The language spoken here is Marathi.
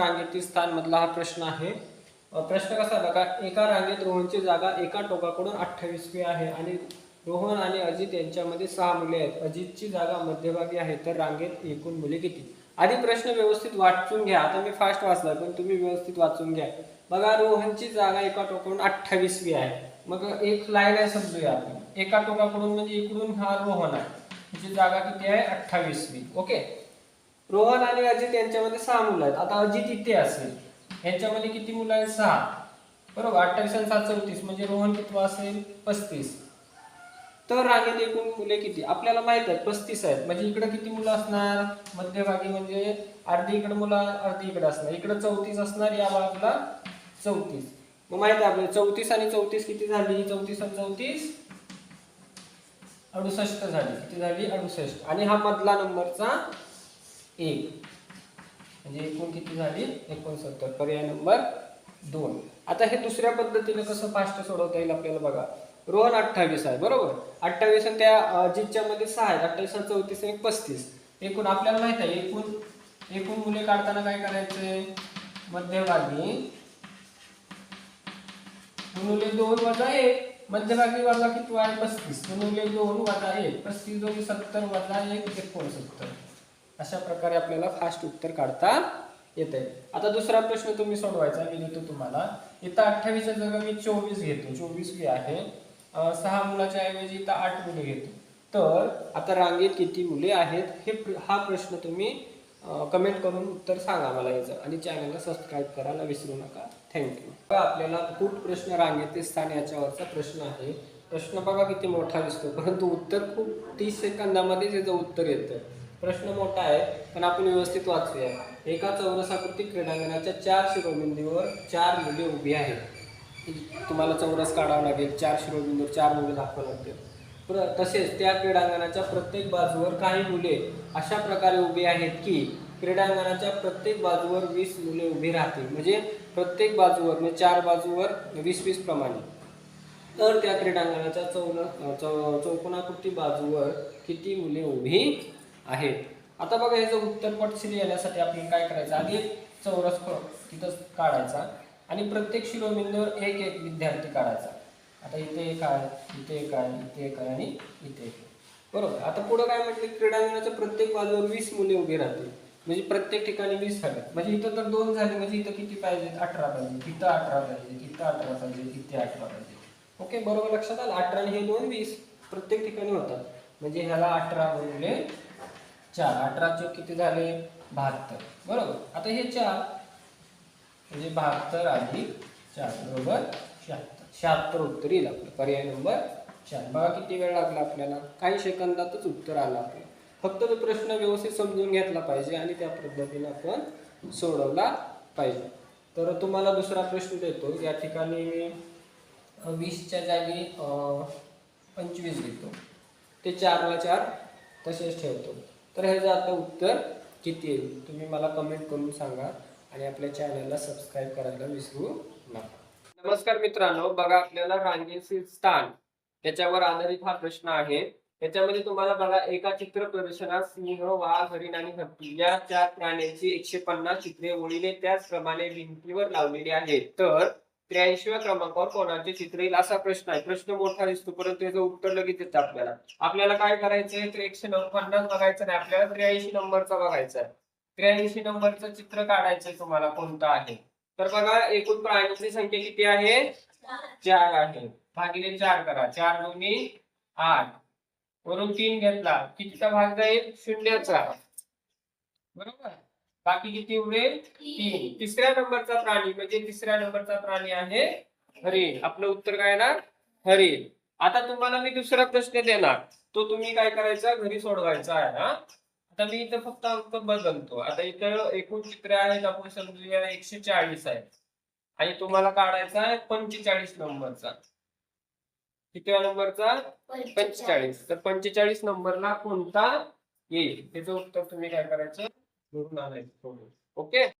रांगेतील स्थान मधला हा प्रश्न आहे. प्रश्न कसा बघा एका रांगेत रोहनची जागा एका टोकाकडून अठ्ठावीसवी आहे आणि रोहन आणि अजित यांच्यामध्ये सहा मुले आहेत. अजितची जागा मध्यभागी आहे तर रांगेत एकूण मुले किती? आधी प्रश्न व्यवस्थित वाचून घ्या. आता मी फास्ट वाचला पण तुम्ही व्यवस्थित वाचून घ्या. बघा रोहनची जागा एका टोकाकडून अठ्ठावीसवी आहे. मग एक लाईन आहे समजूया आपण. एका टोकाकडून म्हणजे इकडून हा रोहन आहे. त्याची जागा किती आहे? अठ्ठावीसवी ओके? रोहन आणि अजित यांच्यामध्ये सहा मुलं आहेत. आता अजित इथे असेल. यांच्यामध्ये किती मुलं आहेत? सहा. बरोबर? अठ्ठावीस आणि सात चौतीस म्हणजे रोहन किती असेल? पस्तीस. तर रांगेत एकूण मुले किती? आपल्याला माहीत आहे पस्तीस आहेत. म्हणजे इकडे किती मुलं असणार? मध्यभागी म्हणजे अर्धी इकडे मुलं अर्धी इकडे असणार. इकडे चौतीस असणार या बाजूला चौतीस. मग माहीत आहे आपल्याला चौतीस आणि चौतीस किती झाली? चौतीस आणि चौतीस अडुसष्ट झाली. किती झाली? अडुसष्ट. आणि हा मधला नंबरचा एक. म्हणजे एकूण किती झाली? एकोणसत्तर. पर्याय नंबर दोन. आता हे दुसऱ्या पद्धतीने कसं फास्ट सोडवता येईल आपल्याला बघा. रोहन अठ्ठावीस आहे बरोबर? अठ्ठावीस आणि त्या अजितच्या मध्ये सहा आहेत. अठ्ठावीस आणि चौतीस आणि पस्तीस. एकूण आपल्याला माहीत आहे एकूण एकूण मुले काढताना काय करायचे मध्यभागी. गुणुले दोन वजा एक. मध्यभागी वजा किती आहे? पस्तीस. गुणुले दोन वजा एक. पस्तीस दोन सत्तर वजा एक एकोणसत्तर. अशा प्रकारे आपल्याला फास्ट उत्तर काढता येते आता दुसरा प्रश्न तुम्ही सोडवायचा मी देतो तुम्हाला. इथं अठ्ठावीसच्या जागा मी चोवीस घेतो. चोवीस बी आहे. सहा मुलाच्या ऐवजी इथं आठ मुले घेतो. तर आता रांगेत किती मुले आहेत हे हा प्रश्न तुम्ही कमेंट करून उत्तर सांगा मला याचं. आणि चॅनलला सबस्क्राईब करायला विसरू नका. थँक्यू आपल्याला खूप प्रश्न रांगेतील स्थान याच्यावरचा प्रश्न आहे. प्रश्न बघा किती मोठा दिसतो परंतु उत्तर खूप तीस सेकंदामध्ये त्याचं उत्तर येतं. प्रश्न मोठा आहे पण आपण व्यवस्थित वाचूया. एका चौरसाकृती क्रीडांगणाच्या चार शिरोबिंदूवर चार मुले उभी आहेत. तुम्हाला चौरस काढावं लागेल चार शिरोबिंदूवर चार मुले दाखवावं लागतील. प्र तसेच त्या क्रीडांगणाच्या प्रत्येक बाजूवर काही मुले अशा प्रकारे उभी आहेत की क्रीडांगणाच्या प्रत्येक बाजूवर वीस मुले उभी राहतील. म्हणजे प्रत्येक बाजूवर म्हणजे चार बाजूवर वीस वीस प्रमाणे. तर त्या क्रीडांगणाच्या चौन चौ चौकोनाकृती बाजूवर किती मुले उभी आहे. आता बघा याचं उत्तर पटशील येण्यासाठी आपण काय करायचं? आधी एक चौरस तिथं काढायचा आणि प्रत्येक शिरोबिंदूवर एक एक विद्यार्थी काढायचा. आता इथे एक आहे इथे एक आहे इथे एक आहे आणि इथे एक बरोबर? आता पुढं काय म्हटलं? क्रीडांगणाच्या प्रत्येक बाजूवर वीस मुले उभी राहतील. म्हणजे प्रत्येक ठिकाणी वीस हव्यात म्हणजे इथं तर दोन झाले. म्हणजे इथं किती पाहिजेत? अठरा पाहिजे इथं अठरा पाहिजे इथं अठरा पाहिजे इथे अठरा पाहिजे ओके? बरोबर लक्षात आलं? अठरा आणि हे दोन वीस प्रत्येक ठिकाणी होतात. म्हणजे ह्याला अठरा मुले चार. अठरा चौक किती झाले? बहात्तर. बरोबर? आता हे चार म्हणजे बहात्तर अधिक चार. बरोबर? शहात्तर. शहात्तर उत्तर येईल आपलं. पर्याय नंबर चार. बघा किती वेळ लागला आपल्याला. काही सेकंदातच उत्तर आलं आपलं. फक्त तो प्रश्न व्यवस्थित समजून घेतला पाहिजे आणि त्या पद्धतीने आपण सोडवला पाहिजे. तर तुम्हाला दुसरा प्रश्न देतो. या ठिकाणी मी वीसच्या जागी पंचवीस घेतो. ते चारला चार तसेच ठेवतो. तर ह्याचं आता उत्तर किती येईल तुम्ही मला कमेंट करून सांगा आणि आपल्या चॅनलला सबस्क्राईब करायला विसरू नका. नमस्कार मित्रांनो बघा आपल्याला रांगेचे स्थान त्याच्यावर आधारित हा प्रश्न आहे. त्याच्यामध्ये तुम्हाला बघा एका चित्र प्रदर्शनात सिंह वाघ हरिण आणि हत्ती या चार प्राण्यांची एकशे पन्नास चित्रे ओळीने त्याचप्रमाणे भिंतीवर लावलेली आहेत. तर त्र्याऐंशीव्या क्रमांकावर कोणाचे चित्र येईल असा प्रश्न आहे. प्रश्न मोठा दिसतो परंतु त्याचं उत्तर लगेच येतं आपल्याला. आपल्याला काय करायचंय तर एकशे नऊ पन्नास बघायचं नाही आपल्याला त्र्याऐंशी नंबरचा बघायचा आहे. त्र्याऐंशी नंबरचं चित्र काढायचंय तुम्हाला कोणतं आहे? तर बघा एकूण प्राण्यांची संख्या किती आहे? चार आहे. भागिले चार करा. चार दोन्ही आठ. वरून तीन घेतला. कितीचा भाग जाईल? शून्याचा. बरोबर? बाकी किती उरेल तीन. तिसऱ्या नंबरचा प्राणी म्हणजे तिसऱ्या नंबरचा प्राणी आहे हरिण. आपलं उत्तर काय ना हरिण. आता तुम्हाला मी दुसरा प्रश्न देणार. तो तुम्ही काय करायचा? घरी सोडवायचा आहे हा? आता मी इथं फक्त अंक बदलतो. आता इथं एकूण चित्र आहेत आपण समजूया एकशे चाळीस आहे आणि तुम्हाला काढायचा आहे पंचेचाळीस नंबरचा. कितव्या नंबरचा? पंचेचाळीस. तर पंचेचाळीस नंबरला कोणता? येईल. त्याचं उत्तर तुम्ही काय करायचं? Não dá. Ok?